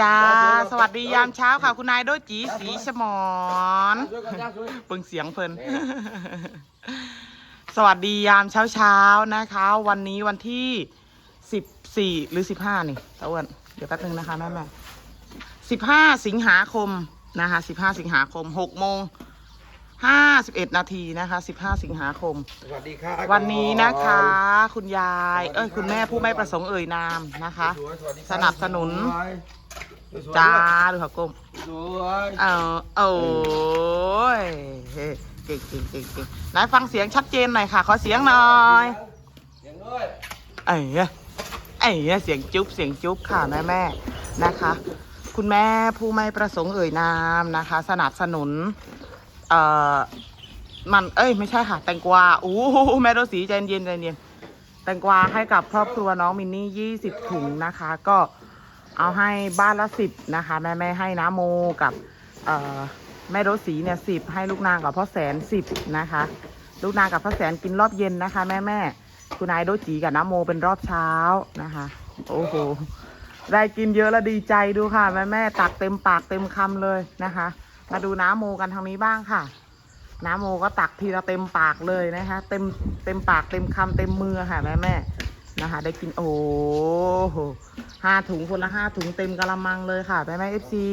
จ้า สวัสดียามเช้าค่ะ คุณนายโดจีสีชมอนเปิงเสียงเพลินสวัสดียามเช้าเช้าๆนะคะ วันนี้วันที่สิบสี่หรือสิบห้านี่ตะอ้วนเดี๋ยวแป๊บนึงนะคะแม่แม่สิบห้าสิงหาคมนะคะสิบห้าสิงหาคมหกโมงห้าสิบเอ็ดนาทีนะคะสิบห้าสิงหาคม สวัสดีครับวันนี้นะคะ คุณยาย เอ้ยคุณแม่ผู้ไม่ประสงค์เอ่ยนามนะคะ สนับสนุน จ้าดูค่ะก้มสวยเออโอ้ยเฮ้เก่งเก่งเก่งเก่งไหนฟังเสียงชัดเจนหน่อยค่ะ ขอเสียงหน่อยเสียงด้วยเอ้ยเอ้ยเสียงจุ๊บเสียงจุ๊บค่ะแม่แม่นะคะ คุณแม่ผู้ไม่ประสงค์เอ่ยนามนะคะ สนับสนุน เอ่อมันเอ้ยไม่ใช่ค่ะ แตงกวาอู้หูแม่โดสีใจเย็นใจเย็นแตงกวาให้กับครอบครัวน้องมินนี่ยี่สิบถุงนะคะ ก็ เอาให้บ้านละสิบนะคะ แม่แม่ให้น้าโมกับแม่โดสีเนี่ยสิบให้ลูกนางกับพ่อแสนสิบนะคะ ลูกนางกับพ่อแสนกินรอบเย็นนะคะ แม่แม่คุณนายโดจีกับน้าโมเป็นรอบเช้านะคะ โอ้โหได้กินเยอะแล้วดีใจดูค่ะ แม่แม่ตักเต็มปากเต็มคำเลยนะคะ มาดูน้าโมกันทางนี้บ้างค่ะน้าโมก็ตักทีละเต็มปากเลยนะคะ เต็มเต็มปากเต็มคำเต็มมือค่ะแม่แม่ นะคะ ได้กินโอ้ห้าถุงคนละห้าถุงเต็มกะละมังเลยค่ะแม่แม่เอฟซี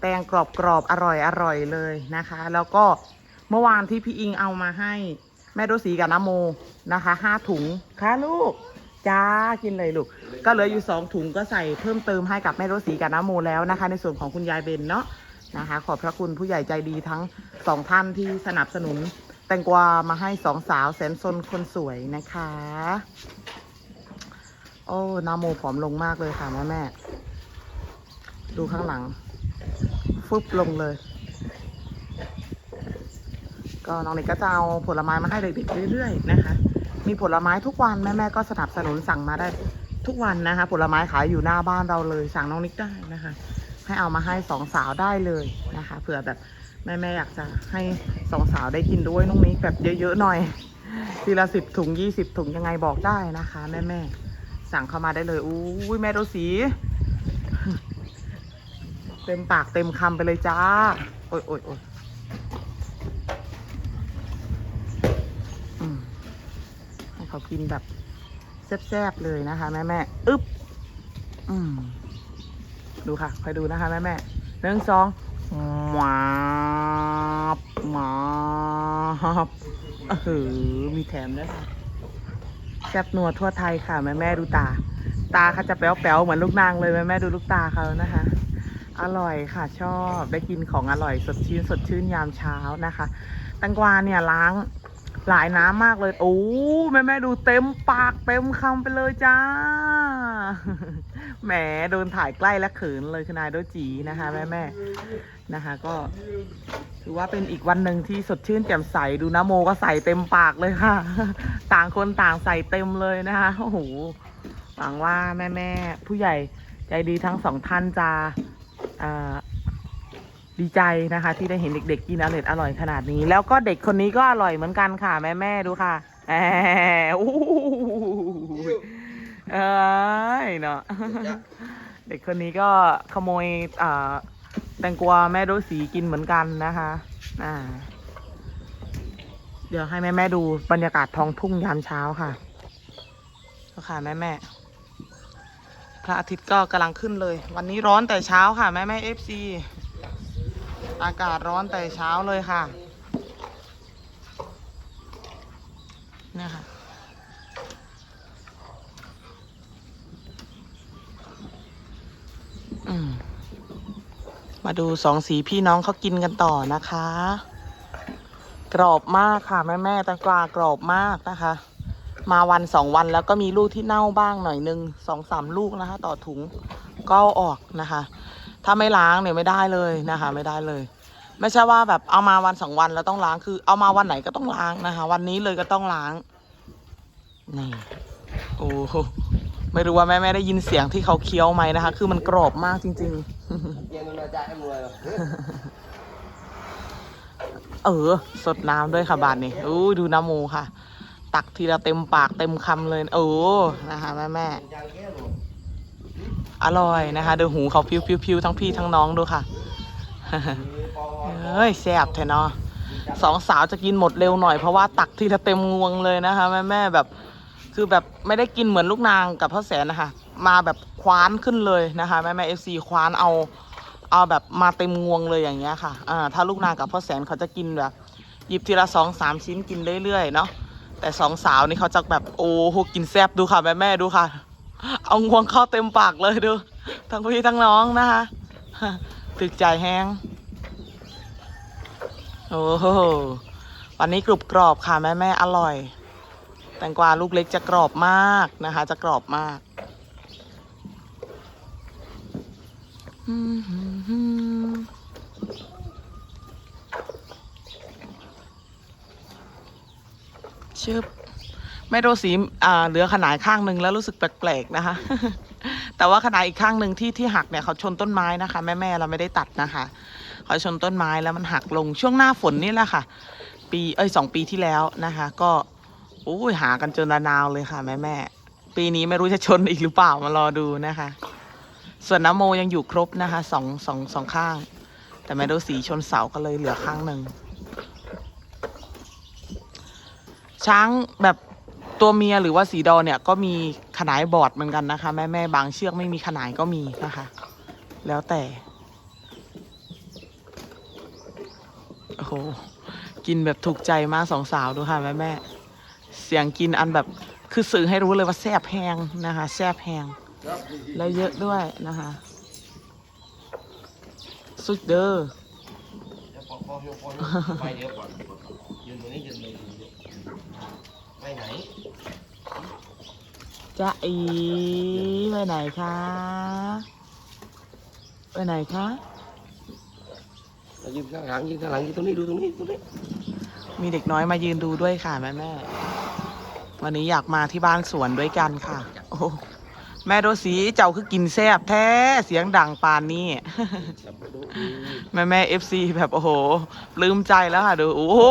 แตงกรอบกรอบอร่อยอร่อยเลยนะคะ แล้วก็เมื่อวานที่พี่อิงเอามาให้แม่โดสีกับน้าโมนะคะห้าถุงค่ะลูกจ้ากินเลยลูก ก็เหลืออยู่สองถุงก็ใส่เพิ่มเติมให้กับแม่โรสีกับน้าโมแล้วนะคะ ในส่วนของคุณยายเบนเนาะนะคะ ขอบพระคุณผู้ใหญ่ใจดีทั้งสองท่านที่สนับสนุน แตงกวามาให้สองสาวแสนซนคนสวยนะคะ โอ้นาโมผอมลงมากเลยค่ะแม่แม่ ดูข้างหลัง ฟึบลงเลย ก็น้องเล็กก็จะเอาผลไม้มาให้เด็กๆเรื่อยๆนะคะ มีผลไม้ทุกวันแม่แม่ก็สนับสนุนสั่งมาได้ทุกวันนะคะ ผลไม้ขายอยู่หน้าบ้านเราเลย สั่งน้องนิกได้นะคะ ให้เอามาให้สองสาวได้เลยนะคะเผื่อแบบแม่แม่อยากจะให้สองสาวได้กินด้วยน้องนิกแบบเยอะๆหน่อยทีละสิบถุงยี่สิบถุงยังไงบอกได้นะคะ แม่แม่ สั่งเข้ามาได้เลยอู้ยแม่โดสีเต็มปากเต็มคำไปเลยจ้า โอ้ยโอ้ยโอ้ยให้เขากินแบบแซ่บๆเลยนะคะ แม่แม่อึ๊บอืมดูค่ะคอยดูนะคะ แม่แม่หนึ่งสองหมาบหมาบเออมีแถมด้วยค่ะ แซ่บนัวทั่วไทยค่ะ แม่แม่ดูตา ตาเขาจะแป๊วแป๊วเหมือนลูกนางเลยแม่แม่ดูลูกตาเขานะคะ อร่อยค่ะชอบได้กินของอร่อยสดชื่นสดชื่นยามเช้านะคะ แตงกวาเนี่ยล้างหลายน้ำมากเลย โอ้แม่แม่ดูเต็มปากเต็มคำไปเลยจ้า แหมโดนถ่ายใกล้และเขินเลยคือนายโดจีนะคะ แม่แม่นะคะ ก็ ถือว่าเป็นอีกวันหนึ่งที่สดชื่นแจ่มใสดูนะโมก็ใส่เต็มปากเลยค่ะ ต่างคนต่างใส่เต็มเลยนะคะโอ้โหหวังว่าแม่แม่ๆผู้ใหญ่ใจดีทั้งสองท่านจะดีใจนะคะ ที่ได้เห็นเด็กๆกินอร่อยอร่อยขนาดนี้ แล้วก็เด็กคนนี้ก็อร่อยเหมือนกันค่ะ แม่แม่ๆดูค่ะแหมเอ้ยเนาะเด็กคนนี้ก็ขโมยอ่า แตงกวาแม่โดสีกินเหมือนกันนะคะอ่าเดี๋ยวให้แม่แม่ดูบรรยากาศท้องทุ่งยามเช้าค่ะก็ค่ะแม่แม่พระอาทิตย์ก็กำลังขึ้นเลย วันนี้ร้อนแต่เช้าค่ะ แม่แม่เอฟซีอากาศร้อนแต่เช้าเลยค่ะเนี่ยค่ะ มาดูสองสีพี่น้องเขากินกันต่อนะคะ กรอบมากค่ะแม่แม่แตงกวากรอบมากนะคะ มาวันสองวันแล้วก็มีลูกที่เน่าบ้างหน่อยนึงสองสามลูกนะคะ ต่อถุงก็ออกนะคะ ถ้าไม่ล้างเนี่ยไม่ได้เลยนะคะ ไม่ได้เลย ไม่ใช่ว่าแบบเอามาวันสองวันแล้วต้องล้างคือ เอามาวันไหนก็ต้องล้างนะคะ วันนี้เลยก็ต้องล้างนี่โอ้ ไม่รู้ว่าแม่แม่ได้ยินเสียงที่เขาเคี้ยวไหมนะคะ คือมันกรอบมากจริง ๆเย็นาจาให้มวยหรอเออ สดน้ำด้วยค่ะบาทนี่อู้ดูน้ำหมูค่ะ ตักทีละเต็มปากเต็มคำเลยโอ้นะคะแม่แม่อร่อยนะคะดูหูเขาพิวๆๆทั้งพี่ทั้งน้องดูค่ะเฮ้ยแซ่บแท้เนาะสองสาวจะกินหมดเร็วหน่อยเพราะว่าตักทีละเต็มงวงเลยนะคะ แม่แม่แบบ คือแบบไม่ได้กินเหมือนลูกนางกับพ่อแสนนะคะ มาแบบคว้านขึ้นเลยนะคะแม่แม่เอฟซีคว้านเอาเอาแบบมาเต็มงวงเลยอย่างเงี้ยค่ะอ่าถ้าลูกนางกับพ่อแสนเขาจะกินแบบหยิบทีละสองสามชิ้นกินเรื่อยๆเนาะแต่สองสาวนี่เขาจะแบบโอ้โหกินแซบดูค่ะแม่แม่ดูค่ะ เอางวงเข้าเต็มปากเลยดู ทั้งพี่ทั้งน้องนะคะตึกใจแห้งโอ้โหวันนี้กรุบกรอบค่ะแม่แม่อร่อย แตงกวาลูกเล็กจะกรอบมากนะคะ จะกรอบมากอืมชึบไม่โรสีอ่าเหลือขนาดข้างหนึ่งแล้วรู้สึกแปลกๆนะคะ แต่ว่าขนาดอีกข้างหนึ่งที่ที่หักเนี่ยเขาชนต้นไม้นะคะ แม่ๆเราไม่ได้ตัดนะคะเขาชนต้นไม้แล้วมันหักลงช่วงหน้าฝนนี่แหละค่ะ ปีเอ้ยสองปีที่แล้วนะคะ ก็ อ้ยหากันจนระนาวเลยค่ะแม่แม่ปีนี้ไม่รู้จะชนอีกหรือเปล่ามารอดูนะคะ ส่วนน้ำโมยังอยู่ครบนะคะสองสองสองข้าง แต่แม่ดูสีชนเสาก็เลยเหลือข้างหนึ่งช้างแบบตัวเมียหรือว่าสีดอเนี่ยก็มีขนายบอดเหมือนกันนะคะ แม่แม่บางเชือกไม่มีขนายก็มีนะคะ แล้วแต่โอ้โหกินแบบถูกใจมากสองสาวดูค่ะแม่แม่ เสียงกินอันแบบคือสื่อให้รู้เลยว่าแซ่บแพงนะคะ แซ่บแพงแล้วเยอะด้วยนะคะ สุดเด้อเดี๋ยวปอกปอกปอกไปเดี๋ยวก่อนยืนตรงนี้ยืนตรงนี้ไปไหนจะอีไปไหนคะไปไหนคะยืนข้างหลังยืนข้างหลังยืนตรงนี้ดูตรงนี้ตรงนี้มีเด็กน้อยมายืนดูด้วยค่ะแม่แม่ วันนี้อยากมาที่บ้านสวนด้วยกันค่ะ โอ้แม่โดสีเจ้าคือกินแซ่บแท้เสียงดังปานนี้จับมาดูแม่แม่เอฟซีแบบโอ้โหปลื้มใจแล้วค่ะดูโอ้โห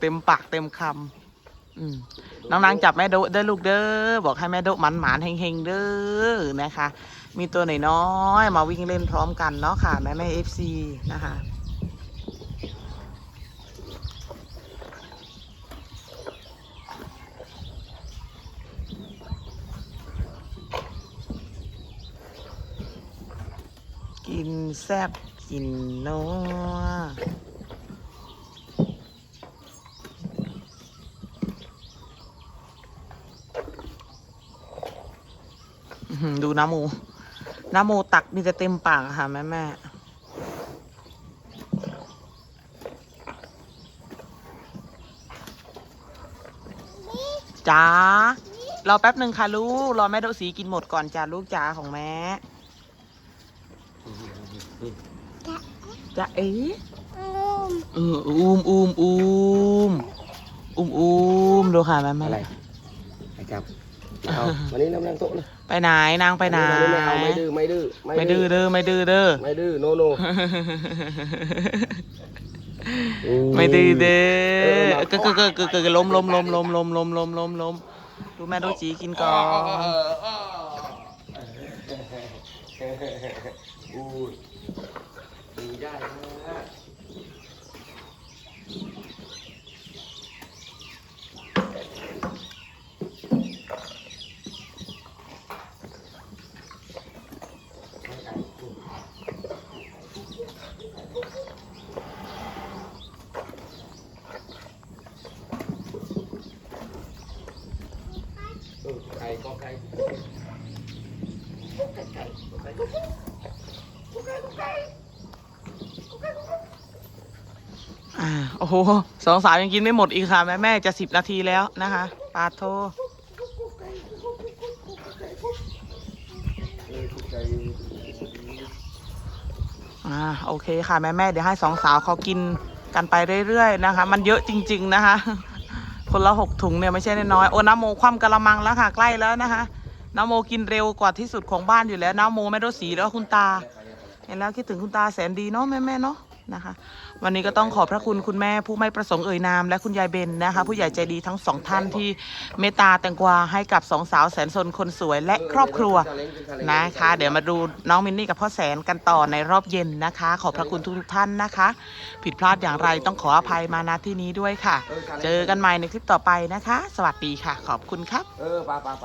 เต็มปากเต็มคำอืมน้องนางจับแม่โดะเด้อลูกเด้อบอกให้แม่โดะหมันหมานๆเฮงๆเด้อนะคะ มีตัวหน่อยน้อยๆมาวิ่งเล่นพร้อมกันเนาะค่ะแม่แม่เอฟซีนะคะ กิน แซ่บกินนัวดูน้ำโมน้ำโมตักนี่จะเต็มปากค่ะ แม่แม่จ้ารอแป๊บหนึ่งค่ะลูก รอแม่โดสีกินหมดก่อนจ้าลูกจ้าของแม่ จะเอ๋เอออูมอูมอูมอูมอูมดูค่ะแม่แม่อะไรไปจับเอาวันนี้น้ำนั่งโต๊ะเลยไปไหนนางไปไหนไม่เอาไม่ดื้อไม่ดื้อไม่ดื้อเด้อไม่ดื้อเด้อไม่ดื้อโนโนไม่ดื้อเด้เอออมาก็ก็ก็ก็ก็ก็ล้มล้มล้มล้มล้มล้มล้มล้มล้มดูแม่ดูจีกินก่อนอู้ดี ได้นะไก่ก็ไก่ไก่ไก่ไก่ไก่ไก่ โอ้โหสองสาวยังกินไม่หมดอีกค่ะ แม่แม่จะสิบนาทีแล้วนะคะปาโทอ่าโอเคค่ะแม่แม่เดี๋ยวให้สองสาวเขากินกันไปเรื่อยๆนะคะ มันเยอะจริง ๆนะคะ คนละหกถุงเนี่ยไม่ใช่น้อยโอ้น้ำโมคว่ำกะละมังแล้วค่ะใกล้แล้วนะคะน้ำโมกินเร็วกว่าที่สุดของบ้านอยู่แล้วน้ำโมไม่รู้สีแล้วคุณตา เห็นแล้วคิดถึงคุณตาแสนดีเนาะแม่แม่เนาะ นะคะ วันนี้ก็ต้องขอบพระคุณคุณแม่ผู้ไม่ประสงค์เอ่ยนาม และคุณยายเบนนะคะ ผู้ใหญ่ใจดีทั้งสองท่านที่เมตตาแตงกวาให้กับสองสาวแสนสนคนสวยและครอบครัวนะคะ เดี๋ยวมาดูน้องมินนี่กับพ่อแสนกันต่อในรอบเย็นนะคะ ขอบพระคุณทุกท่านนะคะ ผิดพลาดอย่างไรต้องขออภัยมาณที่นี้ด้วยค่ะ เจอกันใหม่ในคลิปต่อไปนะคะ สวัสดีค่ะ ขอบคุณครับ